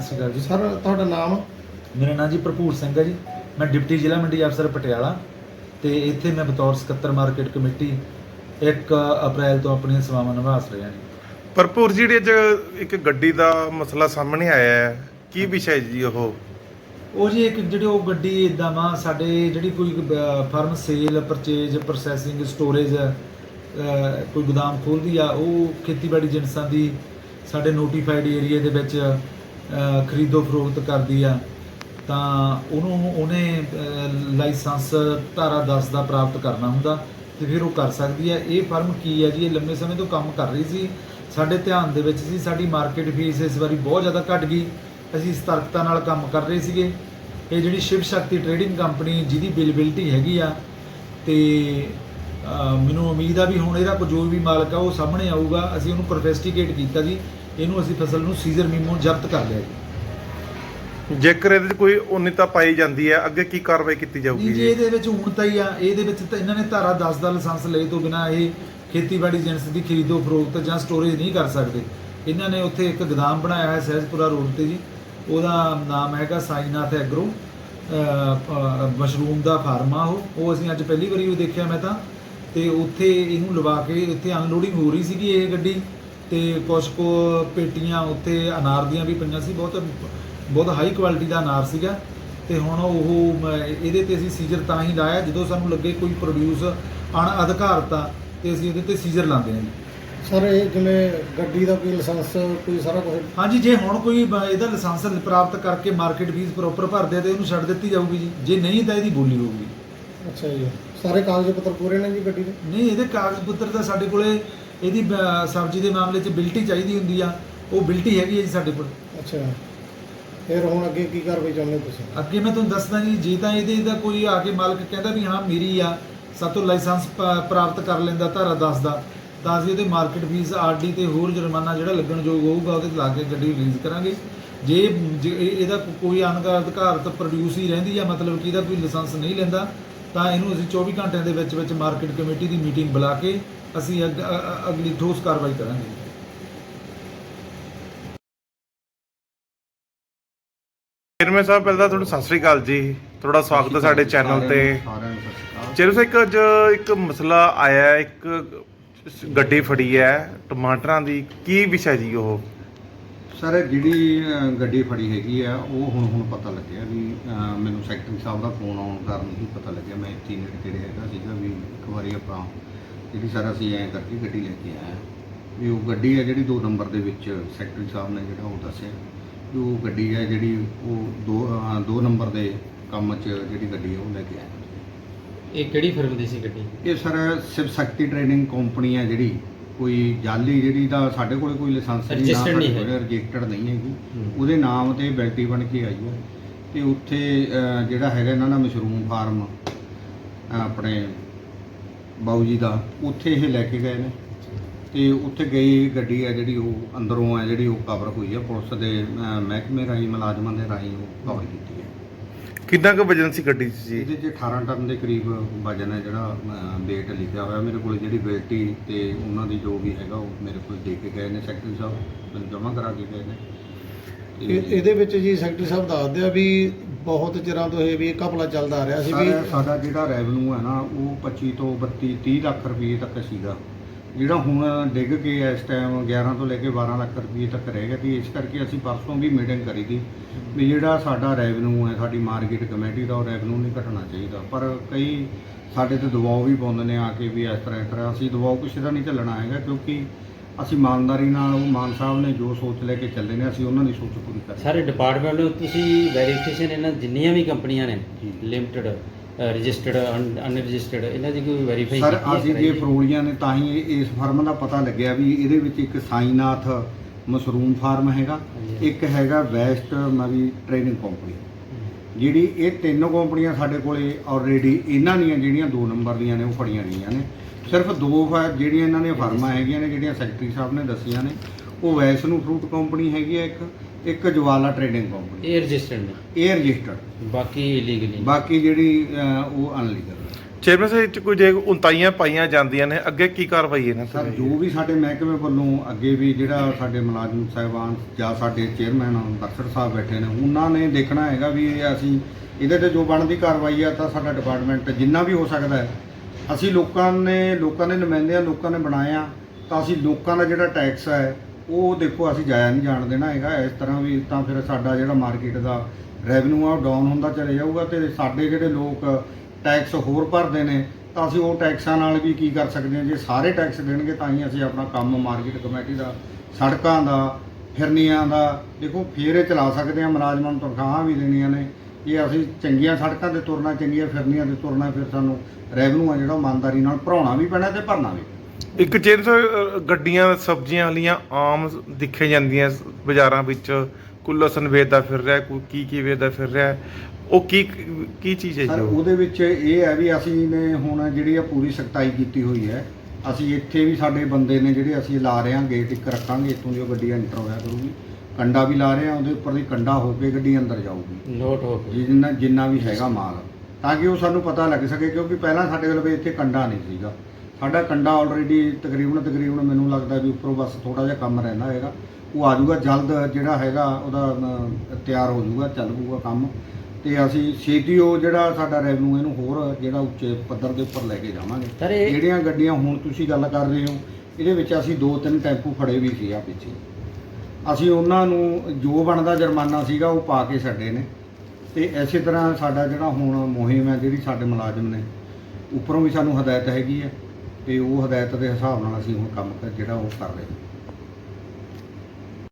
ਸਤਿ ਸ਼੍ਰੀ ਅਕਾਲ ਜੀ। ਸਰ ਤੁਹਾਡਾ ਨਾਮ? ਮੇਰਾ ਨਾਮ ਜੀ ਭਰਪੂਰ ਸਿੰਘ ਹੈ ਜੀ। ਮੈਂ ਡਿਪਟੀ ਜ਼ਿਲ੍ਹਾ ਮੰਡੀ ਅਫਸਰ ਪਟਿਆਲਾ ਤੇ ਇੱਥੇ ਮੈਂ ਬਤੌਰ ਸਕੱਤਰ ਮਾਰਕੀਟ ਕਮੇਟੀ 1 ਅਪ੍ਰੈਲ ਤੋਂ ਆਪਣੀਆਂ ਸੇਵਾਵਾਂ ਨਿਭਾ ਰਿਹਾ ਜੀ। ਭਰਪੂਰ ਜੀ ਅੱਜ ਇੱਕ ਗੱਡੀ ਦਾ ਮਸਲਾ ਸਾਹਮਣੇ ਆਇਆ ਹੈ। ਕੀ ਵਿਸ਼ਾ ਹੈ ਜੀ ਉਹ? ਉਹ ਜੀ ਇੱਕ ਜਿਹੜੀ ਉਹ ਗੱਡੀ ਇਦਾਂ ਵਾ ਸਾਡੇ ਜਿਹੜੀ ਕੋਈ firm sale purchase processing storage ਕੋਈ ਗੋਦਾਮ ਖੋਲਦੀ ਆ ਉਹ ਖੇਤੀਬਾੜੀ ਜਿਨਸਾਂ ਦੀ ਸਾਡੇ ਨੋਟੀਫਾਈਡ ਏਰੀਆ ਦੇ ਵਿੱਚ ਖਰੀਦੋ ਫਰੋਖਤ ਕਰਦੀ ਆ, ਤਾਂ ਉਹਨੂੰ ਉਹਨੇ ਲਾਇਸੈਂਸ ਧਾਰਾ 10 ਦਾ ਪ੍ਰਾਪਤ ਕਰਨਾ ਹੁੰਦਾ ਤੇ ਫਿਰ ਉਹ ਕਰ ਸਕਦੀ ਹੈ ਇਹ ਫਰਮ ਕੀ ਹੈ ਜੀ? ਇਹ ਲੰਮੇ ਸਮੇਂ ਤੋਂ ਕੰਮ ਕਰ ਰਹੀ ਸੀ। ਸਾਡੇ ਧਿਆਨ ਦੇ ਵਿੱਚ ਸੀ, ਸਾਡੀ ਮਾਰਕੀਟ ਫੀਸ ਇਸ ਵਾਰੀ ਬਹੁਤ ਜ਼ਿਆਦਾ ਘਟ ਗਈ। ਅਸੀਂ ਸਤਰਕਤਾ ਨਾਲ ਕੰਮ ਕਰ ਰਹੇ ਸੀਗੇ। ਇਹ ਜਿਹੜੀ ਸ਼ਿਵ ਸ਼ਕਤੀ ਟਰੇਡਿੰਗ ਕੰਪਨੀ ਜਿਹਦੀ ਬਿਲਬਿਲਟੀ ਹੈਗੀ ਆ ਤੇ ਮੈਨੂੰ ਉਮੀਦ ਆ ਵੀ ਹੁਣ ਇਹਦਾ ਕੋਈ ਜੋ ਵੀ ਮਾਲਕ ਆ ਉਹ ਸਾਹਮਣੇ ਆਊਗਾ। ਅਸੀਂ ਉਹਨੂੰ ਪ੍ਰੋਫੈਸਟੀਗੇਟ ਕੀਤਾ ਜੀ। ਇਹਨੂੰ ਅਸੀਂ ਫਸਲ ਨੂੰ ਸੀਜ਼ਰ ਮੀਮੋ ਜ਼ਬਤ ਕਰ ਲਿਆ ਜੀ। ਜੇਕਰ ਇਹਦੇ 'ਚ ਕੋਈ ਉਨਿਤਾ ਪਾਈ ਜਾਂਦੀ ਹੈ ਅੱਗੇ ਕੀ ਕਾਰਵਾਈ ਕੀਤੀ ਜਾਊਗੀ ਜੀ ਜੀ? ਇਹਦੇ ਵਿੱਚ ਹੁਣ ਤਾਂ ਹੀ ਆ। ਇਹਦੇ ਵਿੱਚ ਤਾਂ ਇਹਨਾਂ ਨੇ ਧਾਰਾ 10 ਦਾ ਲਾਇਸੈਂਸ ਲਏ ਤੋਂ ਬਿਨਾ ਇਹ ਖੇਤੀਬਾੜੀ ਜਿਣਸ ਦੀ ਖਰੀਦੋ ਫਰੋਖਤ ਜਾਂ ਸਟੋਰੇਜ ਨਹੀਂ ਕਰ ਸਕਦੇ। ਇਹਨਾਂ ਨੇ ਉੱਥੇ ਇੱਕ ਗੋਦਾਮ ਬਣਾਇਆ ਹੈ ਸਹਿਜਪੁਰਾ ਰੋਡ ਤੇ ਜੀ। ਉਹਦਾ ਨਾਮ ਹੈਗਾ ਸਾਈਨਾਥ ਐਗਰੋ। ਮਸ਼ਰੂਮ ਦਾ ਫਾਰਮ ਆ ਉਹ। ਉਹ ਅਸੀਂ ਅੱਜ ਪਹਿਲੀ ਵਾਰੀ ਉਹ ਦੇਖਿਆ ਮੈਂ ਤਾਂ। ਤੇ ਉੱਥੇ ਇਹਨੂੰ ਲਵਾ ਕੇ ਉੱਥੇ ਅਨਲੋਡਿੰਗ ਹੋ ਰਹੀ ਸੀਗੀ ਇਹ ਗੱਡੀ। ਤੇ ਕੁਛ ਕੁ ਪੇਟੀਆਂ ਉੱਥੇ ਅਨਾਰ ਦੀਆਂ ਵੀ ਪਈਆਂ ਸੀ ਬਹੁਤ ਬਹੁਤ ਹਾਈ ਕੁਆਲਿਟੀ ਦਾ ਅਨਾਰ ਸੀਗਾ। ਤੇ ਹੁਣ ਉਹ ਇਹਦੇ ਤੇ ਅਸੀਂ ਸੀਜ਼ਰ ਤਾਂ ਹੀ ਲਾਇਆ ਜਦੋਂ ਸਾਨੂੰ ਲੱਗੇ ਕੋਈ ਪ੍ਰੋਡਿਊਸ ਅਣ ਅਧਿਕਾਰਤ ਤੇ ਅਸੀਂ ਉਹਦੇ ਤੇ ਸੀਜ਼ਰ ਲਾਉਂਦੇ ਹਾਂ ਜੀ। ਸਰ ਇਹ ਜਿਵੇਂ ਗੱਡੀ ਦਾ ਕੋਈ ਲਾਇਸੈਂਸ ਕੋਈ ਸਾਰਾ ਕੁਝ ਹਾਂਜੀ ਜੇ ਹੁਣ ਕੋਈ ਇਹਦਾ ਲਾਇਸੈਂਸ ਪ੍ਰਾਪਤ ਕਰਕੇ ਮਾਰਕੀਟ ਫੀਸ ਪ੍ਰੋਪਰ ਭਰਦੇ ਆ ਤੇ ਉਹਨੂੰ ਛੱਡ ਦਿੱਤੀ ਜਾਊਗੀ ਜੀ। ਜੇ ਨਹੀਂ ਤਾਂ ਇਹਦੀ ਬੋਲੀ ਹੋਊਗੀ। ਅੱਛਾ ਜੀ। ਸਾਰੇ ਕਾਗਜ਼ ਪੱਤਰ ਪੂਰੇ ਨੇ ਜੀ ਗੱਡੀ ਦੇ? ਨਹੀਂ ਇਹਦੇ ਕਾਗਜ਼ ਪੱਤਰ ਤਾਂ ਸਾਡੇ ਕੋਲੇ ਇਹਦੀ ਸਬਜ਼ੀ ਦੇ ਮਾਮਲੇ 'ਚ ਬਿਲਟੀ ਚਾਹੀਦੀ ਹੁੰਦੀ ਆ। ਉਹ ਬਿਲਟੀ ਹੈਗੀ ਹੈ ਜੀ ਸਾਡੇ ਕੋਲ। ਅੱਛਾ। ਫਿਰ ਹੁਣ ਅੱਗੇ ਕੀ ਕਾਰਵਾਈ ਚਾਹੁੰਦੇ ਤੁਸੀਂ? ਅੱਗੇ ਮੈਂ ਤੁਹਾਨੂੰ ਦੱਸਦਾ ਜੀ ਜੇ ਤਾਂ ਇਹਦੇ ਦਾ ਕੋਈ ਆ ਕੇ ਮਾਲਕ ਕਹਿੰਦਾ ਵੀ ਹਾਂ ਮੇਰੀ ਆ ਸਾਤੋਂ ਲਾਇਸੈਂਸ ਪ- ਪ੍ਰਾਪਤ ਕਰ ਲੈਂਦਾ ਧਾਰਾ 10 ਦਾ। ਤਾਂ ਅਸੀਂ ਉਹਦੇ ਮਾਰਕੀਟ ਫੀਸ ਆਰਡੀ ਤੇ ਹੋਰ ਜੁਰਮਾਨਾ ਜਿਹੜਾ ਲੱਗਣ ਯੋਗ ਹੋਊਗਾ ਉਹਦੇ ਤੇ ਲਾ ਕੇ ਗੱਡੀ ਰਿਲੀਜ਼ ਕਰਾਂਗੇ। ਜੇ ਜੇ ਇਹ- ਇਹਦਾ ਕੋਈ ਅਨਗਾ ਅਧਿਕਾਰਤ ਪ੍ਰੋਡਿਊਸ ਹੀ ਰਹਿੰਦੀ ਆ ਮਤਲਬ ਕਿ ਇਹਦਾ ਕੋਈ ਲਾਇਸੈਂਸ ਨਹੀਂ ਲੈਂਦਾ ਤਾਂ ਇਹਨੂੰ ਅਸੀਂ 24 ਘੰਟਿਆਂ ਦੇ ਵਿੱਚ ਵਿੱਚ ਮਾਰਕੀਟ ਕਮੇਟੀ ਦੀ ਮੀਟਿੰਗ ਬੁਲਾ ਕੇ ਅਸੀਂ ਅੱਗ- ਅ- ਅ- ਅਗਲੀ ਠੋਸ ਕਾਰਵਾਈ ਕਰਾਂਗੇ। ਚੇਅਰਮੈਨ ਸਾਹਿਬ ਪਹਿਲਾਂ ਤਾਂ ਤੁਹਾਨੂੰ ਸਤਿ ਸ੍ਰੀ ਅਕਾਲ ਜੀ। ਤੁਹਾਡਾ ਸਵਾਗਤ ਹੈ ਸਾਡੇ ਚੈਨਲ ਤੇ। ਸਾਰਿਆਂ ਨੂੰ ਸਤਿ ਸ਼੍ਰੀ ਅਕਾਲ ਚੇਅਰਮੈਨ ਸਾਹਿਬ ਇੱਕ ਅੱਜ ਇੱਕ ਮਸਲਾ ਆਇਆ ਹੈ, ਇੱਕ ਗੱਡੀ ਫੜੀ ਹੈ ਟਮਾਟਰਾਂ ਦੀ। ਕੀ ਵਿਸ਼ਾ ਜੀ ਉਹ? ਸਰ ਜਿਹੜੀ ਅ, ਗੱਡੀ ਫੜੀ ਹੈਗੀ ਆ ਉਹ ਹੁਣ ਹੁਣ ਪਤਾ ਲੱਗਿਆ ਵੀ ਅ, ਮੈਨੂੰ ਸੈਕਟਰੀ ਸਾਹਿਬ ਦਾ ਫੋਨ ਆਉਣ ਕਾਰਨ ਹੀ ਪਤਾ ਲੱਗਿਆ। ਮੈਂ ਇੱਥੇ ਹੀ ਨੇੜੇ ਤੇੜੇ ਹੈਗਾ ਸੀਗਾ ਵੀ ਇੱਕ ਵਾਰੀ ਆਪਾਂ ਜਿਹੜੀ ਸਰ ਅਸੀਂ ਐਂ ਕਰਕੇ ਗੱਡੀ ਲੈ ਕੇ ਹਾਂ। ਵੀ ਉਹ ਗੱਡੀ ਹੈ ਜਿਹੜੀ 2 ਨੰਬਰ ਦੇ ਵਿੱਚ ਸੈਕਟਰੀ ਸਾਹਿਬ ਨੇ ਜਿਹੜਾ ਉਹ ਦੱਸਿਆ ਵੀ ਉਹ ਗੱਡੀ ਹੈ ਜਿਹੜੀ ਉਹ 2 2 ਨੰਬਰ ਦੇ ਕੰਮ 'ਚ ਜਿਹੜੀ ਗੱਡੀ ਹੈ ਉਹ ਲੈ ਕੇ ਆਏ ਇਹ ਕਿਹੜੀ ਫਿਰਮ ਦੀ ਸੀ ਗੱਡੀ ਇਹ sir Shiv Shakti trading company ਹੈ ਜਿਹੜੀ ਕੋਈ ਜਾਲੀ ਜਿਹੜੀ ਦਾ ਸਾਡੇ ਕੋਲੇ ਕੋਈ ਲਾਇਸੈਂਸ ਨਹੀਂ Registered ਨਹੀਂ ਹੈ। ਰਜਿਸਟਰਡ ਨਹੀਂ ਹੈਗੀ ਹੂੰ। ਉਹਦੇ ਨਾਮ ਤੇ ਬੈਲਟੀ ਬਣ ਕੇ ਆਈ ਹੈ ਤੇ ਉੱਥੇ ਅਹ, ਜਿਹੜਾ ਹੈਗਾ ਇਹਨਾਂ ਦਾ ਮਸ਼ਰੂਮ ਫਾਰਮ ਆਪਣੇ ਬਾਊ ਜੀ ਦਾ ਉੱਥੇ ਇਹ ਲੈ ਕੇ ਗਏ ਨੇ। ਤੇ ਉੱਥੇ ਗਈ ਗੱਡੀ ਹੈ ਜਿਹੜੀ ਉਹ ਅੰਦਰੋਂ ਹੈ ਜਿਹੜੀ ਉਹ ਕਵਰ ਹੋਈ ਹੈ ਪੁਲਿਸ ਦੇ ਅਹ, ਮਹਿਕਮੇ ਰਾਹੀਂ ਮੁਲਾਜ਼ਮਾਂ ਦੇ ਰਾਹੀਂ ਉਹ ਕਵਰ ਕੀਤੀ ਹੈ ਕਿੰਨਾ ਕੁ ਵਜਨ ਸੀ ਗੱਡੀ 'ਚ ਜੀ? ਇਹਦੇ 'ਚ 18 ਟਨ ਦੇ ਕਰੀਬ ਵਜਨ ਹੈ ਜਿਹੜਾ weight ਲਿਖਿਆ ਹੋਇਆ। ਮੇਰੇ ਕੋਲ ਜਿਹੜੀ ਬੇਲਟੀ ਤੇ ਉਹਨਾਂ ਦੀ ਜੋ ਵੀ ਹੈਗਾ ਉਹ ਮੇਰੇ ਕੋਲ ਦੇ ਕੇ ਗਏ ਨੇ ਸੈਕਟਰੀ ਸਾਹਿਬ। ਮੈਨੂੰ ਜਮ੍ਹਾਂ ਕਰਾ ਕੇ ਗਏ ਨੇ। ਇਹ- ਇਹਦੇ ਵਿੱਚ ਜੀ ਸੈਕਟਰੀ ਸਾਹਿਬ ਦੱਸਦੇ ਆ ਵੀ ਬਹੁਤ ਚਿਰਾਂ ਤੋਂ ਇਹ ਵੀ ਘਪਲਾ ਚੱਲਦਾ ਆ ਰਿਹਾ ਸੀ ਵੀ ਸਾਡਾ ਸਾਡਾ ਜਿਹੜਾ ਰੈਵਨਿਊ ਹੈ ਨਾ, ਉਹ 25 ਤੋਂ 32 30 ਲੱਖ ਰੁਪਏ ਤੱਕ ਸੀਗਾ। ਜਿਹੜਾ ਹੁਣ ਡਿੱਗ ਕੇ ਇਸ ਟਾਈਮ 11 ਤੋਂ ਲੈ ਕੇ 12 ਲੱਖ ਰੁਪਏ ਤੱਕ ਰਹਿ ਗਿਆ ਤੇ ਇਸ ਕਰਕੇ ਅਸੀਂ ਪਰਸੋਂ ਵੀ ਮੀਟਿੰਗ ਕਰੀ ਦੀ ਵੀ ਜਿਹੜਾ ਸਾਡਾ ਰੈਵਨਿਊ ਹੈ ਸਾਡੀ ਮਾਰਕੀਟ ਕਮੇਟੀ ਦਾ ਉਹ ਰੈਵਨਿਊ ਨਹੀਂ ਘਟਣਾ ਚਾਹੀਦਾ। ਪਰ ਕਈ ਸਾਡੇ ਤੇ ਦਬਾਅ ਵੀ ਪਾਉਂਦੇ ਨੇ ਆ ਕੇ ਵੀ ਇਸ ਤਰ੍ਹਾਂ ਇਸ ਤਰ੍ਹਾਂ। ਅਸੀਂ ਦਬਾਅ ਕਿਸੇ ਦਾ ਨਹੀਂ ਝੱਲਣਾ ਹੈਗਾ, ਕਿਉਂਕਿ ਅਸੀਂ ਇਮਾਨਦਾਰੀ ਨਾਲ ਉਹ ਮਾਨ ਸਾਹਿਬ ਨੇ ਜੋ ਸੋਚ ਲੈ ਕੇ ਚੱਲੇ ਨੇ ਅਸੀਂ ਉਹਨਾਂ ਦੀ ਸੋਚ ਪੂਰੀ ਕਰਾਂਗੇ ਸਾਰੇ ਡਿਪਾਰਟਮੈਂਟ ਨੂੰ ਤੁਸੀਂ ਵੈਰੀਫਿਕੇਸ਼ਨ ਇਹਨਾਂ ਜਿੰਨੀਆਂ ਵੀ ਕੰਪਨੀਆਂ ਨੇ। ਲਿਮਟਿਡ ਰਜਿਸਟਰਡ ਅਨਰਜਿਸਟਰਡ ਇਹਨਾਂ ਦੀ ਕੋਈ ਵੈਰੀਫਾਈ ਸਰ ਅਸੀਂ ਜੇ ਫਰੋਲੀਆਂ ਨੇ ਤਾਂ ਹੀ ਇਸ ਫਰਮ ਦਾ ਪਤਾ ਲੱਗਿਆ ਵੀ ਇਹਦੇ ਵਿੱਚ ਇੱਕ ਸਾਈਨਾਥ ਮਸ਼ਰੂਮ ਫਾਰਮ ਹੈਗਾ। ਇੱਕ ਹੈਗਾ ਵੈਸਟ ਮਵੀ ਟ੍ਰੇਨਿੰਗ ਕੰਪਨੀ ਜਿਹੜੀ ਇਹ ਤਿੰਨ ਕੰਪਨੀਆਂ ਸਾਡੇ ਕੋਲੇ ਆਲਰੇਡੀ ਇਹਨਾਂ ਦੀਆਂ ਜਿਹੜੀਆਂ 2 ਨੰਬਰ ਦੀਆਂ ਨੇ ਉਹ ਫੜੀਆਂ ਗਈਆਂ ਨੇ। ਸਿਰਫ ਦੋ ਫ- ਜਿਹੜੀਆਂ ਇਹਨਾਂ ਦੀਆਂ ਫਰਮਾਂ ਹੈਗੀਆਂ ਨੇ ਜਿਹੜੀਆਂ ਸੈਕਟਰੀ ਸਾਹਿਬ ਨੇ ਦੱਸੀਆਂ ਨੇ ਉਹ ਵੈਸਨੂ ਫਰੂਟ ਕੰਪਨੀ ਹੈਗੀ ਹੈ ਇੱਕ ਇੱਕ ਜਵਾਲਾ ਟ੍ਰੇਡਿੰਗ ਕੰਪਨੀ ਇਹ ਰਜਿਸਟਰਡ ਨੇ। ਇਹ ਰਜਿਸਟਰਡ ਬਾਕੀ ਇਲੀਗਲੀ ਬਾਕੀ ਜਿਹੜੀ ਅਹ, ਉਹ ਅਨਲੀਗਲ ਚੇਅਰਮੈਨ ਸਾਹਿਬ ਇਹ 'ਚ ਕੋਈ ਜੇ ਉਨਤਾਈਆਂ ਪਾਈਆਂ ਜਾਂਦੀਆਂ ਨੇ ਅੱਗੇ ਕੀ ਕਾਰਵਾਈ ਇਹਨਾਂ ਤੇ ਸਰ? ਜੋ ਵੀ ਸਾਡੇ ਮਹਿਕਮੇ ਵੱਲੋਂ ਅੱਗੇ ਵੀ ਜਿਹੜਾ ਸਾਡੇ ਮੁਲਾਜ਼ਮ ਸਾਹਿਬਾਨ ਜਾਂ ਸਾਡੇ ਚੇਅਰਮੈਨ ਦਰਸ਼ਰ ਸਾਹਿਬ ਬੈਠੇ ਨੇ ਉਹਨਾਂ ਨੇ ਦੇਖਣਾ ਹੈਗਾ ਵੀ ਇਹ ਅਸੀਂ ਇਹਦੇ ਤੇ ਜੋ ਬਣਦੀ ਕਾਰਵਾਈ ਆ ਤਾਂ ਸਾਡਾ ਡਿਪਾਰਟਮੈਂਟ ਜਿੰਨਾ ਵੀ ਹੋ ਸਕਦਾ ਹੈ ਅਸੀਂ ਲੋਕਾਂ ਨੇ ਲੋਕਾਂ ਦੇ ਨੁਮਾਇੰਦੇ ਆ ਲੋਕਾਂ ਨੇ ਬਣਾਇਆ ਤਾਂ ਅਸੀਂ ਲੋਕਾਂ ਦਾ ਜਿਹੜਾ ਟੈਕਸ ਹੈ ਉਹ ਦੇਖੋ ਅਸੀਂ ਜਾਇਆ ਨਹੀਂ ਜਾਣ ਦੇਣਾ ਹੈਗਾ ਇਸ ਤਰ੍ਹਾਂ ਵੀ ਤਾਂ ਫਿਰ ਸਾਡਾ ਜਿਹੜਾ ਮਾਰਕੀਟ ਦਾ ਰੈਵਨਿਊ ਆ ਡਾਊਨ ਹੁੰਦਾ ਚਲੇ ਜਾਊਗਾ ਤੇ ਸਾਡੇ ਜਿਹੜੇ ਲੋਕ ਟੈਕਸ ਹੋਰ ਭਰਦੇ ਨੇ, ਤਾਂ ਅਸੀਂ ਉਹ ਟੈਕਸਾਂ ਨਾਲ ਵੀ ਕੀ ਕਰ ਸਕਦੇ ਹਾਂ? ਜੇ ਸਾਰੇ ਟੈਕਸ ਦੇਣਗੇ, ਤਾਂ ਹੀ ਅਸੀਂ ਆਪਣਾ ਕੰਮ ਮਾਰਕੀਟ ਕਮੇਟੀ ਦਾ, ਸੜਕਾਂ ਦਾ, ਫਿਰਨੀਆਂ ਦਾ, ਦੇਖੋ, ਫੇਰ ਇਹ ਚਲਾ ਸਕਦੇ ਹਾਂ, ਮੁਲਾਜ਼ਮਾਂ ਨੂੰ ਤਨਖਾਹਾਂ ਵੀ ਦੇਣੀਆਂ ਨੇ। ਜੇ ਅਸੀਂ ਚੰਗੀਆਂ ਸੜਕਾਂ ਤੇ ਤੁਰਨਾ, ਚੰਗੀਆਂ ਫਿਰਨੀਆਂ ਤੇ ਤੁਰਨਾ, ਫਿਰ ਸਾਨੂੰ ਰੈਵਨਿਊ ਆ ਜਿਹੜਾ ਇਮਾਨਦਾਰੀ ਨਾਲ ਭਰਾਉਣਾ ਵੀ ਪੈਣਾ ਤੇ ਭਰਨਾ ਵੀ ਇੱਕ ਚੇਅਰਮੈਨ ਸਾਹਿਬ ਗੱਡੀਆਂ, ਸਬਜ਼ੀਆਂ ਵਾਲੀਆਂ ਆਮ ਦਿਖੇ ਜਾਂਦੀਆਂ ਬਾਜ਼ਾਰਾਂ ਵਿੱਚ ਕੋਈ ਲਸਣ ਵੇਚਦਾ ਫਿਰ ਰਿਹਾ ਕੋਈ ਕੀ ਕੀ ਵੇਚਦਾ ਫਿਰ ਰਿਹਾ। ਉਹ ਕੀ ਕੀ ਚੀਜ਼ ਹੈ ਸਰ ਜੀ ਉਹ? ਉਹਦੇ ਵਿੱਚ ਇਹ ਹੈ ਵੀ ਅਸੀਂ ਨੇ ਹੁਣ ਜਿਹੜੀ ਆ ਪੂਰੀ ਸਖਤਾਈ ਕੀਤੀ ਹੋਈ ਹੈ। ਅਸੀਂ ਇੱਥੇ ਵੀ ਸਾਡੇ ਬੰਦੇ ਨੇ ਜਿਹੜੇ ਅਸੀਂ ਲਾ ਰਹੇ ਹਾਂ ਗੇਟ ਇੱਕ ਰੱਖਾਂਗੇ ਇੱਥੋਂ ਦੀ ਉਹ ਗੱਡੀ ਐਂਟਰ ਹੋਇਆ ਕਰੂਗੀ। ਕੰਡਾ ਵੀ ਲਾ ਰਹੇ ਹਾਂ ਉਹਦੇ ਉੱਪਰ ਦੀ ਕੰਡਾ ਹੋ ਕੇ ਗੱਡੀ ਅੰਦਰ ਜਾਊਗੀ। ਨੋਟ ਹੋ ਗਿਆ ਜਿੰਨਾ ਜਿੰਨਾ ਵੀ ਹੈਗਾ ਮਾਲ। ਤਾਂ ਕਿ ਉਹ ਸਾਨੂੰ ਪਤਾ ਲੱਗ ਸਕੇ ਕਿਉਂਕਿ ਪਹਿਲਾਂ ਸਾਡੇ ਕੋਲ ਵੀ ਇੱਥੇ ਕੰਡਾ ਨਹੀਂ ਸੀਗਾ। ਸਾਡਾ ਕੰਡਾ ਆਲਰੇਡੀ ਤਕਰੀਬਨ ਤਕਰੀਬਨ ਮੈਨੂੰ ਲੱਗਦਾ ਵੀ ਉੱਪਰੋਂ ਬਸ ਥੋੜਾ ਜਿਹਾ ਕੰਮ ਰਹਿੰਦਾ ਹੈਗਾ ਉਹ ਆ ਜਾਊਗਾ ਜਲਦ ਜਿਹੜਾ ਹੈਗਾ ਉਹਦਾ ਤਿਆਰ ਹੋ ਜਾਊਗਾ ਚੱਲ ਪਊਗਾ ਕੰਮ। ਤੇ ਅਸੀਂ ਛੇਤੀ ਉਹ ਜਿਹੜਾ ਸਾਡਾ ਰੈਵਨਿਊ ਇਹਨੂੰ ਹੋਰ ਜਿਹੜਾ ਉੱਚੇ ਪੱਧਰ ਦੇ ਉੱਪਰ ਲੈ ਕੇ ਜਾਵਾਂਗੇ। ਇਹ ਜਿਹੜੀਆਂ ਗੱਡੀਆਂ ਹੁਣ ਤੁਸੀਂ ਗੱਲ ਕਰ ਰਹੇ ਹੋ ਇਹਦੇ ਵਿੱਚ ਅਸੀਂ ਦੋ ਤਿੰਨ ਟੈਂਪੂ ਫੜੇ ਵੀ ਸੀ ਆ ਪਿੱਛੇ। ਅਸੀਂ ਉਹਨਾਂ ਨੂੰ ਜੋ ਬਣਦਾ ਜੁਰਮਾਨਾ ਸੀਗਾ ਉਹ ਪਾ ਕੇ ਛੱਡੇ ਨੇ। ਤੇ ਐਸੇ ਤਰ੍ਹਾਂ ਸਾਡਾ ਜਿਹੜਾ ਹੁਣ ਮੁਹਿੰਮ ਹੈ ਜਿਹੜੀ ਸਾਡੇ ਮੁਲਾਜ਼ਮ ਨੇ ਉੱਪਰੋਂ ਵੀ ਸਾਨੂੰ ਹਦਾਇਤ ਹੈਗੀ ਹੈ। ਤੇ ਉਹ ਹਦਾਇਤ ਦੇ ਹਿਸਾਬ ਨਾਲ ਅਸੀਂ ਹੁਣ ਕੰਮ ਕਰ- ਜਿਹੜਾ ਉਹ ਕਰ ਰਹੇ ਹਾਂ।